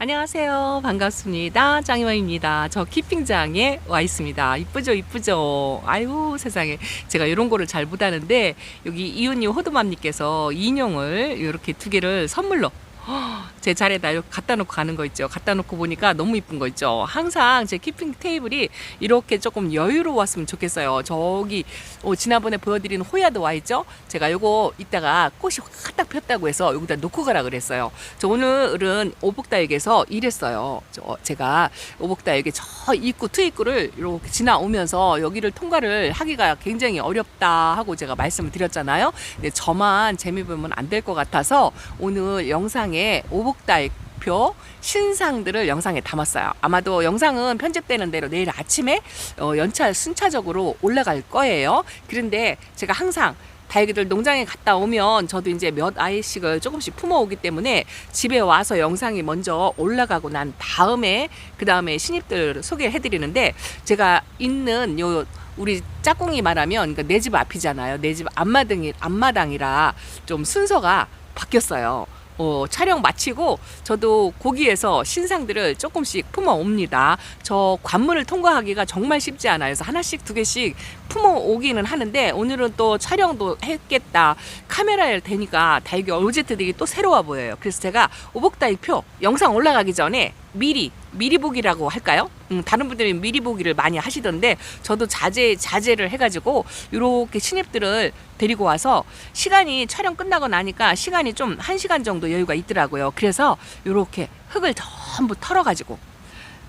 안녕하세요. 반갑습니다. 짱이와입니다. 저 키핑장에 와 있습니다. 이쁘죠, 이쁘죠. 아유, 세상에. 제가 이런 거를 잘 못하는데, 여기 이웃님 호두맘님께서 인형을 이렇게 두 개를 선물로 제 자리에다 갖다 놓고 가는 거 있죠. 갖다 놓고 보니까 너무 이쁜 거 있죠. 항상 제 키핑 테이블이 이렇게 조금 여유로웠으면 좋겠어요. 저기 어, 지난번에 보여드린 호야도 와 있죠. 제가 요거 이따가 꽃이 확딱 폈다고 해서 여기다 놓고 가라 그랬어요. 저 오늘은 오복다육에서 일했어요. 저 제가 오복다육의 저 입구 트입구를 이렇게 지나오면서 여기를 통과를 하기가 굉장히 어렵다 하고 제가 말씀을 드렸잖아요. 근데 저만 재미 보면 안 될 것 같아서 오늘 영상에 오복다육표 신상들을 영상에 담았어요. 아마도 영상은 편집되는 대로 내일 아침에 어, 연차 순차적으로 올라갈 거예요. 그런데 제가 항상 다육이들 농장에 갔다 오면 저도 이제 몇 아이씩을 조금씩 품어오기 때문에 집에 와서 영상이 먼저 올라가고 난 다음에 그 다음에 신입들 소개를 해드리는데 제가 있는 요 우리 짝꿍이 말하면 그러니까 내 집 앞이잖아요. 내 집 앞마당이 앞마당이라 좀 순서가 바뀌었어요. 어, 촬영 마치고 저도 거기에서 신상들을 조금씩 품어 옵니다. 저 관문을 통과하기가 정말 쉽지 않아요. 그래서 하나씩 두 개씩 품어 오기는 하는데 오늘은 또 촬영도 했겠다. 카메라에 대니까 다육이 오브젝트들이 또 새로워 보여요. 그래서 제가 오복다이표 영상 올라가기 전에 미리 미리 보기라고 할까요? 음, 다른 분들이 미리 보기를 많이 하시던데 저도 자제 자제를 해가지고 이렇게 신입들을 데리고 와서 시간이 촬영 끝나고 나니까 시간이 좀 한 시간 정도 여유가 있더라고요. 그래서 이렇게 흙을 전부 털어가지고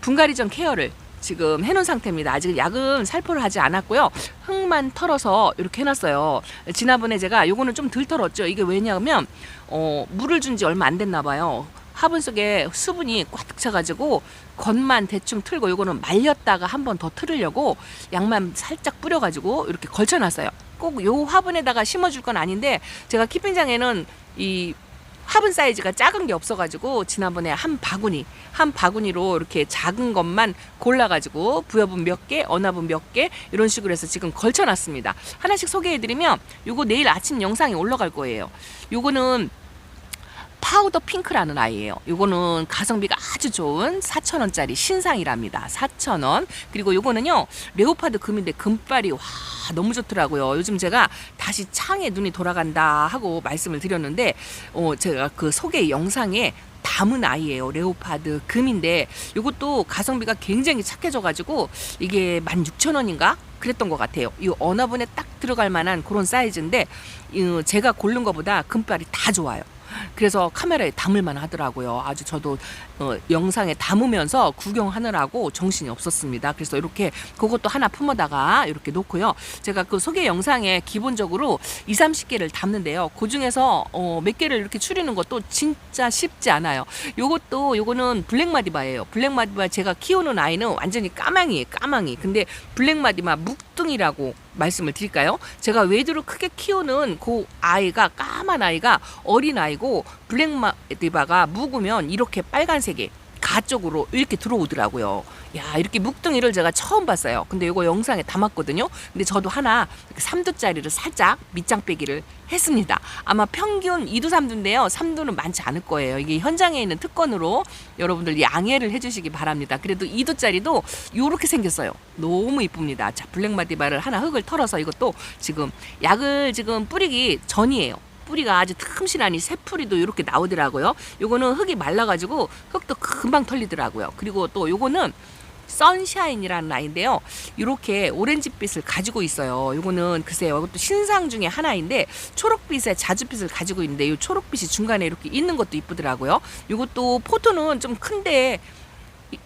분갈이 전 케어를 지금 해놓은 상태입니다. 아직 약은 살포를 하지 않았고요. 흙만 털어서 이렇게 해놨어요. 지난번에 제가 요거는 좀 덜 털었죠. 이게 왜냐하면 어, 물을 준 지 얼마 안 됐나 봐요. 화분 속에 수분이 꽉 차가지고 겉만 대충 틀고 요거는 말렸다가 한 번 더 틀으려고 양만 살짝 뿌려가지고 이렇게 걸쳐놨어요. 꼭 요 화분에다가 심어줄 건 아닌데 제가 키핑장에는 이 화분 사이즈가 작은 게 없어가지고 지난번에 한 바구니 한 바구니로 이렇게 작은 것만 골라가지고 부여분 몇 개, 언화분 몇 개 이런 식으로 해서 지금 걸쳐놨습니다. 하나씩 소개해드리면 요거 내일 아침 영상에 올라갈 거예요. 요거는 파우더 핑크라는 아이예요. 요거는 가성비가 아주 좋은 4,000원짜리 신상이랍니다. 4,000원. 그리고 요거는요. 레오파드 금인데 금발이 와 너무 좋더라고요. 요즘 제가 다시 창에 눈이 돌아간다 하고 말씀을 드렸는데 어 제가 그 소개 영상에 담은 아이예요. 레오파드 금인데 이것도 가성비가 굉장히 착해져가지고 이게 16,000원인가? 그랬던 것 같아요. 이 언어분에 딱 들어갈 만한 그런 사이즈인데 이 제가 고른 것보다 금발이 다 좋아요. 그래서 카메라에 담을만 하더라고요. 아주 저도 어, 영상에 담으면서 구경하느라고 정신이 없었습니다. 그래서 이렇게 그것도 하나 품어다가 이렇게 놓고요. 제가 그 소개 영상에 기본적으로 2, 30개를 담는데요. 그 중에서 어, 몇 개를 이렇게 추리는 것도 진짜 쉽지 않아요. 요것도 요거는 블랙마디바예요. 블랙마디바 제가 키우는 아이는 완전히 까망이에요. 까망이. 근데 블랙마디바 묵둥이라고 말씀을 드릴까요? 제가 외두로 크게 키우는 그 아이가 까만 아이가 어린 아이고 블랙마디바가 묵으면 이렇게 빨간색에 가 쪽으로 이렇게 들어오더라고요. 야, 이렇게 묵둥이를 제가 처음 봤어요. 근데 이거 영상에 담았거든요. 근데 저도 하나 3두짜리를 살짝 밑장 빼기를 했습니다. 아마 평균 2두, 3두인데요. 3두는 많지 않을 거예요. 이게 현장에 있는 특권으로 여러분들 양해를 해주시기 바랍니다. 그래도 2두짜리도 이렇게 생겼어요. 너무 이쁩니다. 자, 블랙마디바를 하나 흙을 털어서 이것도 지금 약을 지금 뿌리기 전이에요. 뿌리가 아주 틈실하니 새뿌리도 이렇게 나오더라고요. 요거는 흙이 말라가지고 흙도 금방 털리더라고요. 그리고 또 요거는 선샤인이라는 아이인데요. 이렇게 오렌지빛을 가지고 있어요. 요거는 글쎄요. 이것도 신상 중에 하나인데 초록빛의 자주빛을 가지고 있는데 이 초록빛이 중간에 이렇게 있는 것도 이쁘더라고요. 요것도 포토는 좀 큰데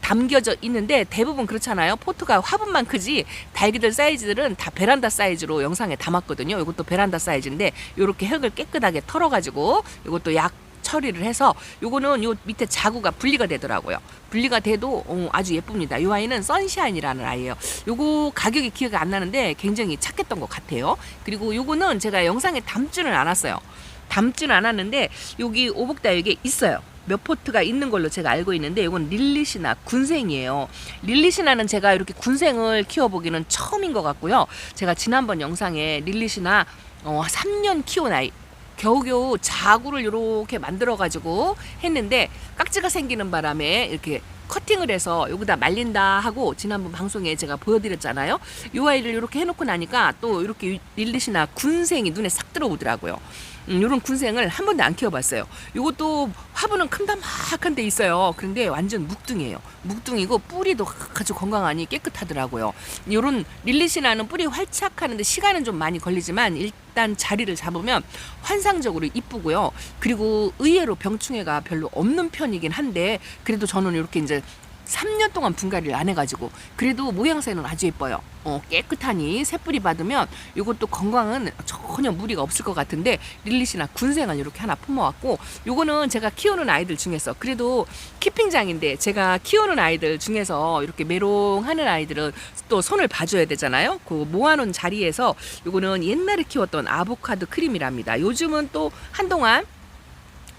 담겨져 있는데 대부분 그렇잖아요. 포트가 화분만 크지 달기들 사이즈들은 다 베란다 사이즈로 영상에 담았거든요. 이것도 베란다 사이즈인데 이렇게 흙을 깨끗하게 털어가지고 이것도 약 처리를 해서 요거는 요 밑에 자구가 분리가 되더라고요. 분리가 돼도 어, 아주 예쁩니다. 이 아이는 선샤인이라는 아이예요. 요거 가격이 기억이 안 나는데 굉장히 착했던 것 같아요. 그리고 요거는 제가 영상에 담지는 않았어요. 담지는 않았는데 여기 오복다육에 있어요. 몇 포트가 있는 걸로 제가 알고 있는데 이건 릴리시나 군생이에요. 릴리시나는 제가 이렇게 군생을 키워보기는 처음인 것 같고요. 제가 지난번 영상에 릴리시나 어, 3년 키운 아이 겨우겨우 자구를 이렇게 만들어 가지고 했는데 깍지가 생기는 바람에 이렇게 커팅을 해서 여기다 말린다 하고 지난번 방송에 제가 보여드렸잖아요. 이 아이를 이렇게 해놓고 나니까 또 이렇게 릴리시나 군생이 눈에 싹 들어오더라고요. 음, 이런 군생을 한 번도 안 키워봤어요. 이것도 화분은 큼다막한 데 있어요. 그런데 완전 묵둥이에요. 묵둥이고 뿌리도 아주 건강하니 깨끗하더라고요. 이런 릴리시나는 뿌리 활착하는데 시간은 좀 많이 걸리지만 일단 자리를 잡으면 환상적으로 이쁘고요. 그리고 의외로 병충해가 별로 없는 편이긴 한데 그래도 저는 이렇게 이제 3년 동안 분갈이를 안 해가지고 그래도 모양새는 아주 예뻐요. 어, 깨끗하니 새뿌리 받으면 이것도 건강은 전혀 무리가 없을 것 같은데 릴리시나 군생을 이렇게 하나 품어왔고 요거는 제가 키우는 아이들 중에서 그래도 키핑장인데 제가 키우는 아이들 중에서 이렇게 메롱하는 아이들은 또 손을 봐줘야 되잖아요. 그 모아놓은 자리에서 요거는 옛날에 키웠던 아보카도 크림이랍니다. 요즘은 또 한동안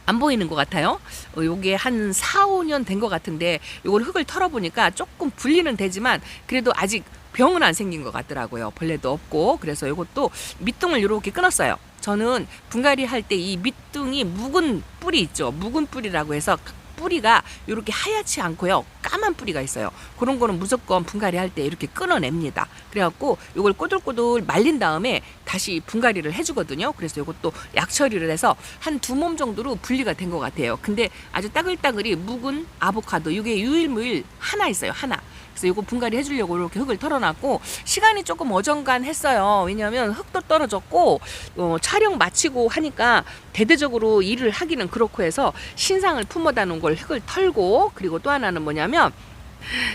안 보이는 것 같아요. 어, 요게 한 4, 5년 된 것 같은데 요걸 흙을 털어보니까 조금 분리는 되지만 그래도 아직 병은 안 생긴 것 같더라고요. 벌레도 없고 그래서 요것도 밑둥을 이렇게 끊었어요. 저는 분갈이 할 때 이 밑둥이 묵은 뿌리 있죠. 묵은 뿌리라고 해서 뿌리가 이렇게 하얗지 않고요. 까만 뿌리가 있어요. 그런 거는 무조건 분갈이 할 때 이렇게 끊어냅니다. 그래갖고 이걸 꼬들꼬들 말린 다음에 다시 분갈이를 해주거든요. 그래서 이것도 약 처리를 해서 한 두 몸 정도로 분리가 된 것 같아요. 근데 아주 따글따글이 묵은 아보카도 이게 유일무일 하나 있어요. 하나. 그래서 이거 분갈이 해주려고 이렇게 흙을 털어놨고 시간이 조금 어정간 했어요. 왜냐하면 흙도 떨어졌고 어, 촬영 마치고 하니까 대대적으로 일을 하기는 그렇고 해서 신상을 품어다 놓은 걸 흙을 털고 그리고 또 하나는 뭐냐면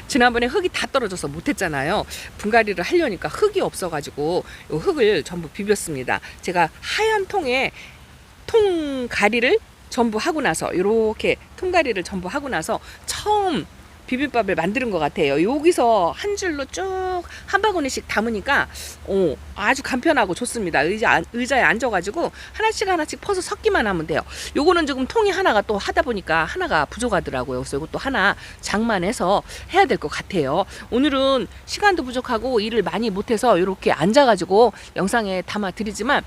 지난번에 흙이 다 떨어져서 못했잖아요. 분갈이를 하려니까 흙이 없어가지고 요 흙을 전부 비볐습니다. 제가 하얀 통에 통가리를 전부 하고 나서 이렇게 통가리를 전부 하고 나서 처음 비빔밥을 만드는 것 같아요. 여기서 한 줄로 쭉 한 바구니씩 담으니까 어, 아주 간편하고 좋습니다. 의자 안- 의자에 앉아가지고 하나씩 하나씩 퍼서 섞기만 하면 돼요. 요거는 지금 통이 하나가 또 하다 보니까 하나가 부족하더라고요. 그래서 이것도 하나 장만해서 해야 될 것 같아요. 오늘은 시간도 부족하고 일을 많이 못해서 이렇게 앉아가지고 영상에 담아 드리지만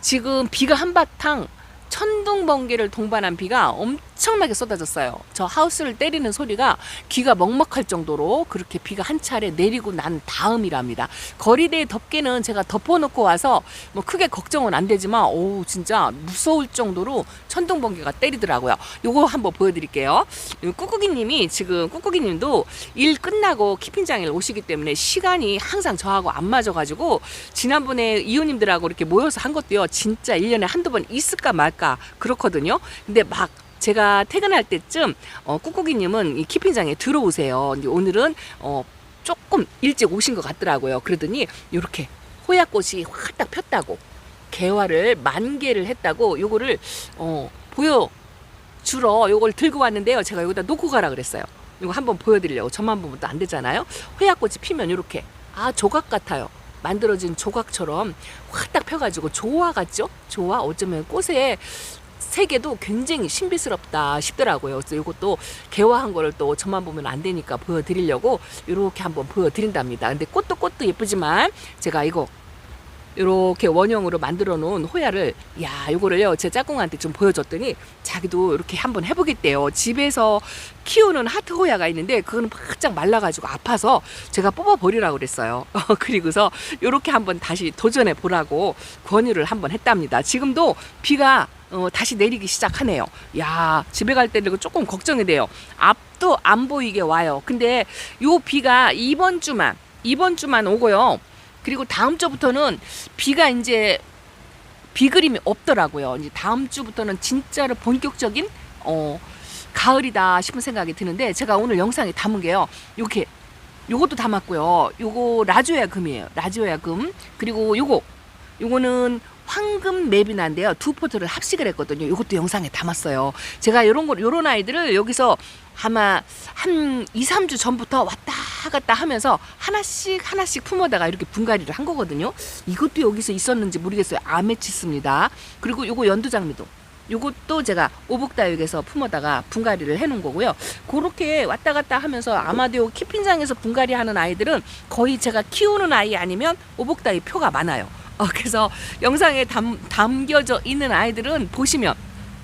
지금 비가 한바탕 천둥 번개를 동반한 비가 엄청 나게 쏟아졌어요. 저 하우스를 때리는 소리가 귀가 먹먹할 정도로 그렇게 비가 한 차례 내리고 난 다음이랍니다. 거리대의 덮개는 제가 덮어놓고 와서 뭐 크게 걱정은 안 되지만 오 진짜 무서울 정도로 천둥 번개가 때리더라고요. 요거 한번 보여드릴게요. 이 꾹꾹이님이 지금 꾹꾹이님도 일 끝나고 키핑장에 오시기 때문에 시간이 항상 저하고 안 맞아가지고 지난번에 이웃님들하고 이렇게 모여서 한 것도요 진짜 일년에 한두 번 있을까 말까 그렇거든요. 근데 막 제가 퇴근할 때쯤 어, 꾹꾹이님은 이 키핑장에 들어오세요. 오늘은 어, 조금 일찍 오신 것 같더라고요. 그러더니 이렇게 호야꽃이 확딱 폈다고 개화를 만 개를 했다고 요거를 어, 보여 주러 요걸 들고 왔는데요. 제가 여기다 놓고 가라 그랬어요. 이거 한번 보여드리려고 저만 보면 또 안 되잖아요. 호야꽃이 피면 이렇게 아 조각 같아요. 만들어진 조각처럼 확 딱 펴가지고 조화 같죠? 조화 어쩌면 꽃의 세계도 굉장히 신비스럽다 싶더라고요. 그래서 이것도 개화한 거를 또 저만 보면 안 되니까 보여드리려고 이렇게 한번 보여드린답니다. 근데 꽃도 꽃도 예쁘지만 제가 이거 이렇게 원형으로 만들어 놓은 호야를 야 이거를요 제 짝꿍한테 좀 보여줬더니 자기도 이렇게 한번 해보겠대요 집에서 키우는 하트 호야가 있는데 그거는 바짝 말라가지고 아파서 제가 뽑아 버리라고 그랬어요 어, 그리고서 이렇게 한번 다시 도전해 보라고 권유를 한번 했답니다 지금도 비가 어, 다시 내리기 시작하네요. 야, 집에 갈 때는 조금 걱정이 돼요. 앞도 안 보이게 와요. 근데 요 비가 이번 주만, 이번 주만 오고요. 그리고 다음 주부터는 비가 이제 비 그림이 없더라고요. 이제 다음 주부터는 진짜로 본격적인 어 가을이다 싶은 생각이 드는데 제가 오늘 영상에 담은 게요. 이렇게 요것도 담았고요. 요거 라조야 금이에요. 라조야 금. 그리고 요거 요거는 황금 맵이나인데요. 두 포트를 합식을 했거든요. 이것도 영상에 담았어요. 제가 요런 거 요런 아이들을 여기서 아마 한 2, 3주 전부터 왔다 갔다 하면서 하나씩 하나씩 품어다가 이렇게 분갈이를 한 거거든요. 이것도 여기서 있었는지 모르겠어요. 아메치스입니다. 그리고 요거 연두장미도 요것도 제가 오복다육에서 품어다가 분갈이를 해놓은 거고요. 그렇게 왔다 갔다 하면서 아마도 키핀장에서 분갈이 하는 아이들은 거의 제가 키우는 아이 아니면 오복다육 표가 많아요. 어, 그래서 영상에 담, 담겨져 있는 아이들은 보시면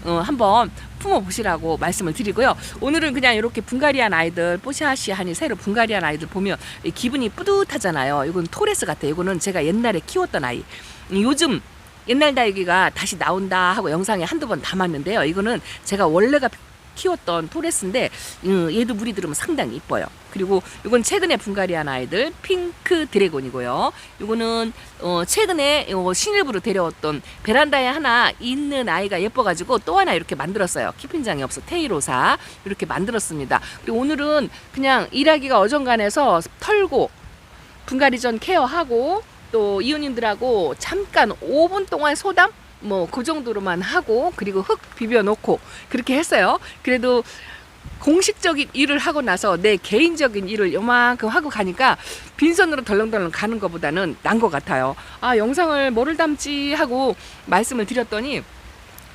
어, 한번 품어 보시라고 말씀을 드리고요. 오늘은 그냥 이렇게 분갈이한 아이들, 뽀샤시하니 새로 분갈이한 아이들 보면 이 기분이 뿌듯하잖아요. 이건 토레스 같아요. 이거는 제가 옛날에 키웠던 아이. 음, 요즘 옛날 다육이가 다시 나온다 하고 영상에 한두 번 담았는데요. 이거는 제가 원래가 키웠던 토레스인데 음, 얘도 물이 들으면 상당히 이뻐요. 그리고 이건 최근에 분갈이한 아이들 핑크 드래곤이고요. 이거는 어, 최근에 어, 신일부로 데려왔던 베란다에 하나 있는 아이가 예뻐가지고 또 하나 이렇게 만들었어요. 키핀장이 없어 테이로사 이렇게 만들었습니다. 그리고 오늘은 그냥 일하기가 어정간해서 털고 분갈이 전 케어하고 또 이웃님들하고 잠깐 5분 동안 소담 뭐 그 정도로만 하고 그리고 흙 비벼 놓고 그렇게 했어요. 그래도 공식적인 일을 하고 나서 내 개인적인 일을 요만큼 하고 가니까 빈손으로 덜렁덜렁 가는 것보다는 난 것 같아요. 아 영상을 뭐를 담지 하고 말씀을 드렸더니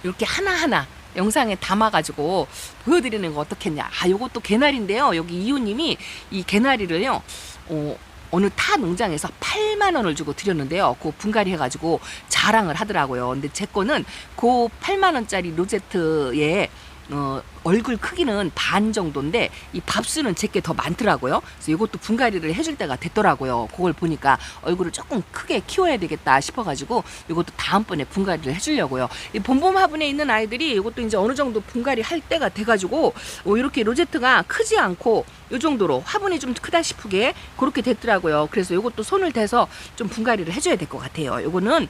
이렇게 하나하나 영상에 담아가지고 보여드리는 거 어떻겠냐. 아, 요것도 개나리인데요. 여기 이웃님이 이 개나리를요, 어, 어느 타 농장에서 8만 원을 주고 드렸는데요. 그 분갈이 해가지고 자랑을 하더라고요. 근데 제 거는 그 8만 원짜리 로제트에 어, 얼굴 크기는 반 정도인데 이 밥수는 제게 더 많더라고요. 그래서 이것도 분갈이를 해줄 때가 됐더라고요. 그걸 보니까 얼굴을 조금 크게 키워야 되겠다 싶어가지고 이것도 다음번에 분갈이를 해주려고요. 이 봄봄 화분에 있는 아이들이 이것도 이제 어느 정도 분갈이 할 때가 돼가지고 어, 이렇게 로제트가 크지 않고 이 정도로 화분이 좀 크다 싶게 그렇게 됐더라고요. 그래서 이것도 손을 대서 좀 분갈이를 해줘야 될 것 같아요. 이거는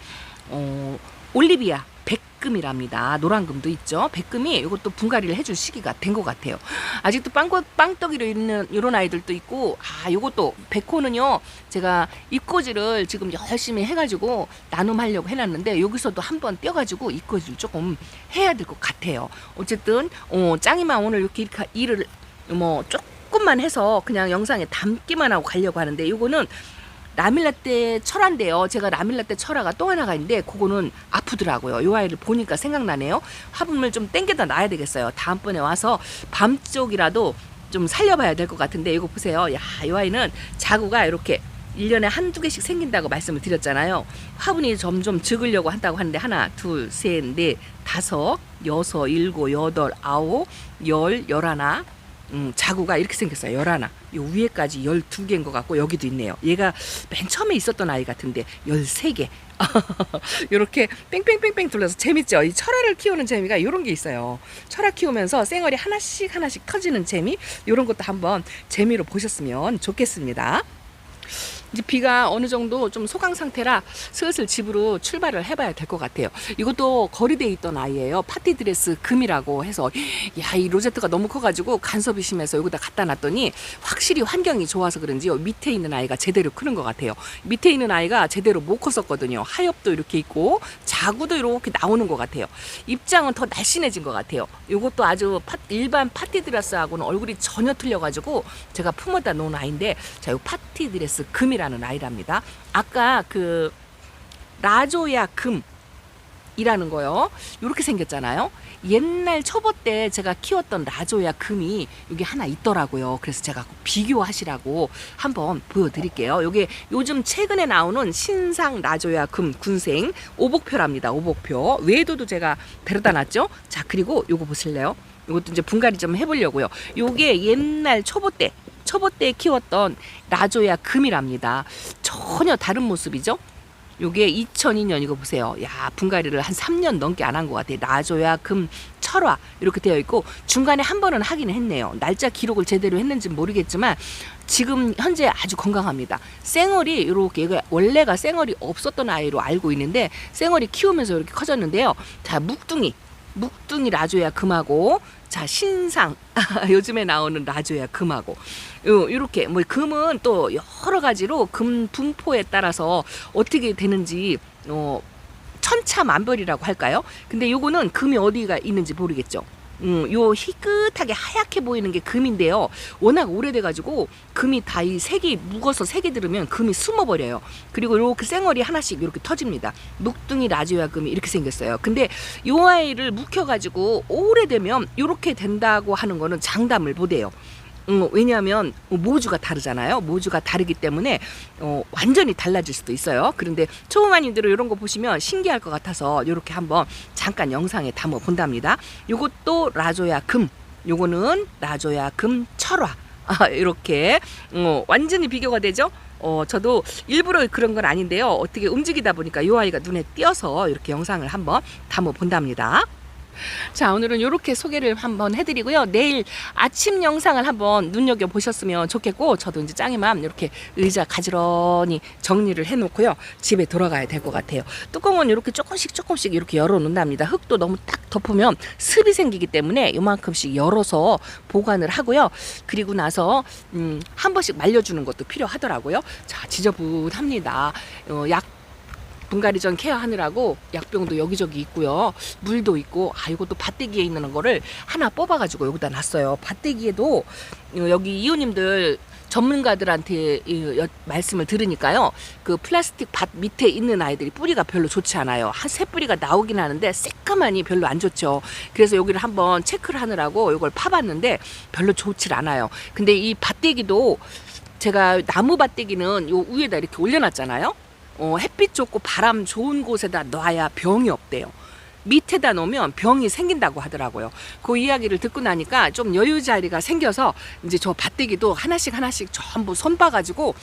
어, 올리비아 백금이랍니다. 노란금도 있죠. 백금이 이것도 분갈이를 해줄 시기가 된 것 같아요. 아직도 빵거, 빵떡이로 있는 이런 아이들도 있고, 아, 요것도 백호는요, 제가 입꼬지를 지금 열심히 해가지고 나눔하려고 해놨는데, 여기서도 한번 떼어가지고 입꼬지를 조금 해야 될 것 같아요. 어쨌든, 어, 짱이만 오늘 이렇게 일을 뭐 조금만 해서 그냥 영상에 담기만 하고 가려고 하는데, 요거는 라밀라떼 철화인데요. 제가 라밀라떼 철화가 또 하나가 있는데 그거는 아프더라고요. 요 아이를 보니까 생각나네요. 화분을 좀 땡겨다 놔야 되겠어요. 다음번에 와서 밤 쪽이라도 좀 살려봐야 될 것 같은데 이거 보세요. 야, 이 아이는 자구가 이렇게 1년에 한두 개씩 생긴다고 말씀을 드렸잖아요. 화분이 점점 적으려고 한다고 하는데 하나, 둘, 셋, 넷, 다섯, 여섯, 일곱, 여덟, 아홉, 열, 열하나, 음, 자구가 이렇게 생겼어요. 열하나. 요 위에까지 열두 개인 것 같고 여기도 있네요. 얘가 맨 처음에 있었던 아이 같은데 열세 개. 이렇게 뺑뺑뺑뺑 둘러서 재밌죠. 이 철화를 키우는 재미가 이런 게 있어요. 철화 키우면서 쌩얼이 하나씩 하나씩 터지는 재미 이런 것도 한번 재미로 보셨으면 좋겠습니다. 이제 비가 어느 정도 좀 소강 상태라 슬슬 집으로 출발을 해봐야 될 것 같아요. 이것도 거리대에 있던 아이예요. 파티 드레스 금이라고 해서 야 이 로제트가 너무 커가지고 간섭이 심해서 여기다 갖다 놨더니 확실히 환경이 좋아서 그런지요 밑에 있는 아이가 제대로 크는 것 같아요. 밑에 있는 아이가 제대로 못 컸었거든요. 하엽도 이렇게 있고 자구도 이렇게 나오는 것 같아요. 입장은 더 날씬해진 것 같아요. 이것도 아주 파, 일반 파티 드레스하고는 얼굴이 전혀 틀려가지고 제가 품어다 놓은 아이인데 자, 이 파티 드레스 금이라 는 아이랍니다. 아까 그 라조야 금이라는 거요. 이렇게 생겼잖아요. 옛날 초보 때 제가 키웠던 라조야 금이 여기 하나 있더라고요. 그래서 제가 비교하시라고 한번 보여드릴게요. 이게 요즘 최근에 나오는 신상 라조야 금 군생 오복표랍니다. 오복표 외도도 제가 데려다 놨죠. 자 그리고 요거 보실래요? 이것도 이제 분갈이 좀 해보려고요. 요게 옛날 초보 때 초보 때 키웠던 라조야 금이랍니다. 전혀 다른 모습이죠. 요게 2002년 이거 보세요. 야 분갈이를 한 3년 넘게 안 한 것 같아요. 나조야 금 철화 이렇게 되어 있고 중간에 한 번은 하기는 했네요. 날짜 기록을 제대로 했는지 모르겠지만 지금 현재 아주 건강합니다. 쌩얼이 이렇게 원래가 쌩얼이 없었던 아이로 알고 있는데 쌩얼이 키우면서 이렇게 커졌는데요. 자 묵둥이 묵둥이 라조야 금하고 자 신상 요즘에 나오는 라조야 금하고 요 이렇게 뭐 금은 또 여러 가지로 금 분포에 따라서 어떻게 되는지 어 천차만별이라고 할까요? 근데 요거는 금이 어디가 있는지 모르겠죠. 음, 요 희끗하게 하얗게 보이는 게 금인데요. 워낙 오래돼가지고 금이 다 이 색이 묵어서 색이 들으면 금이 숨어버려요. 그리고 이렇게 쌩얼이 하나씩 이렇게 터집니다. 묵둥이 라지오야 금이 이렇게 생겼어요. 근데 요 아이를 묵혀가지고 오래되면 이렇게 된다고 하는 거는 장담을 못해요. 음, 왜냐하면 모주가 다르잖아요. 모주가 다르기 때문에 어, 완전히 달라질 수도 있어요. 그런데 초보마님들은 이런 거 보시면 신기할 것 같아서 이렇게 한번 잠깐 영상에 담아 본답니다. 요것도 라조야 금, 요거는 라조야 금 철화. 아, 이렇게 어, 완전히 비교가 되죠. 어, 저도 일부러 그런 건 아닌데요. 어떻게 움직이다 보니까 이 아이가 눈에 띄어서 이렇게 영상을 한번 담아 본답니다. 자, 오늘은 이렇게 소개를 한번 해드리고요. 내일 아침 영상을 한번 눈여겨 보셨으면 좋겠고, 저도 이제 짱이맘 이렇게 의자 가지런히 정리를 해놓고요. 집에 돌아가야 될 것 같아요. 뚜껑은 이렇게 조금씩 조금씩 이렇게 열어 놓는답니다. 흙도 너무 딱 덮으면 습이 생기기 때문에 요만큼씩 열어서 보관을 하고요. 그리고 나서 음, 한 번씩 말려주는 것도 필요하더라고요. 자, 지저분합니다. 어, 약 분갈이 전 케어하느라고 약병도 여기저기 있고요. 물도 있고 아 이것도 밭대기에 있는 거를 하나 뽑아가지고 여기다 놨어요. 밭대기에도 어, 여기 이호님들 전문가들한테 말씀을 들으니까요. 그 플라스틱 밭 밑에 있는 아이들이 뿌리가 별로 좋지 않아요. 한 세 뿌리가 나오긴 하는데 새까만이 별로 안 좋죠. 그래서 여기를 한번 체크를 하느라고 이걸 파봤는데 별로 좋질 않아요. 근데 이 밭대기도 제가 나무 밭대기는 요 위에다 이렇게 올려놨잖아요. 어, 햇빛 좋고 바람 좋은 곳에다 놔야 병이 없대요. 밑에다 놓으면 병이 생긴다고 하더라고요. 그 이야기를 듣고 나니까 좀 여유 자리가 생겨서 이제 저 밭대기도 하나씩 하나씩 전부 손 봐가지고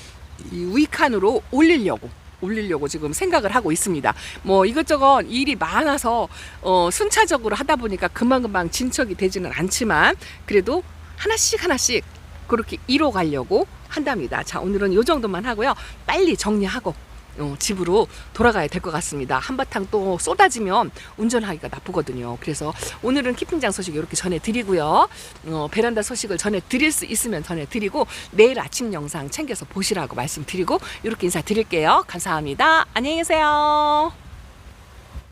이 위칸으로 올리려고 올리려고 지금 생각을 하고 있습니다. 뭐 이것저것 일이 많아서 어, 순차적으로 하다 보니까 금방금방 진척이 되지는 않지만 그래도 하나씩 하나씩 그렇게 이뤄 가려고 한답니다. 자 오늘은 이 정도만 하고요. 빨리 정리하고 어, 집으로 돌아가야 될 것 같습니다. 한바탕 또 쏟아지면 운전하기가 나쁘거든요. 그래서 오늘은 키핑장 소식 이렇게 전해드리고요. 어, 베란다 소식을 전해드릴 수 있으면 전해드리고 내일 아침 영상 챙겨서 보시라고 말씀드리고 이렇게 인사드릴게요. 감사합니다. 안녕히 계세요.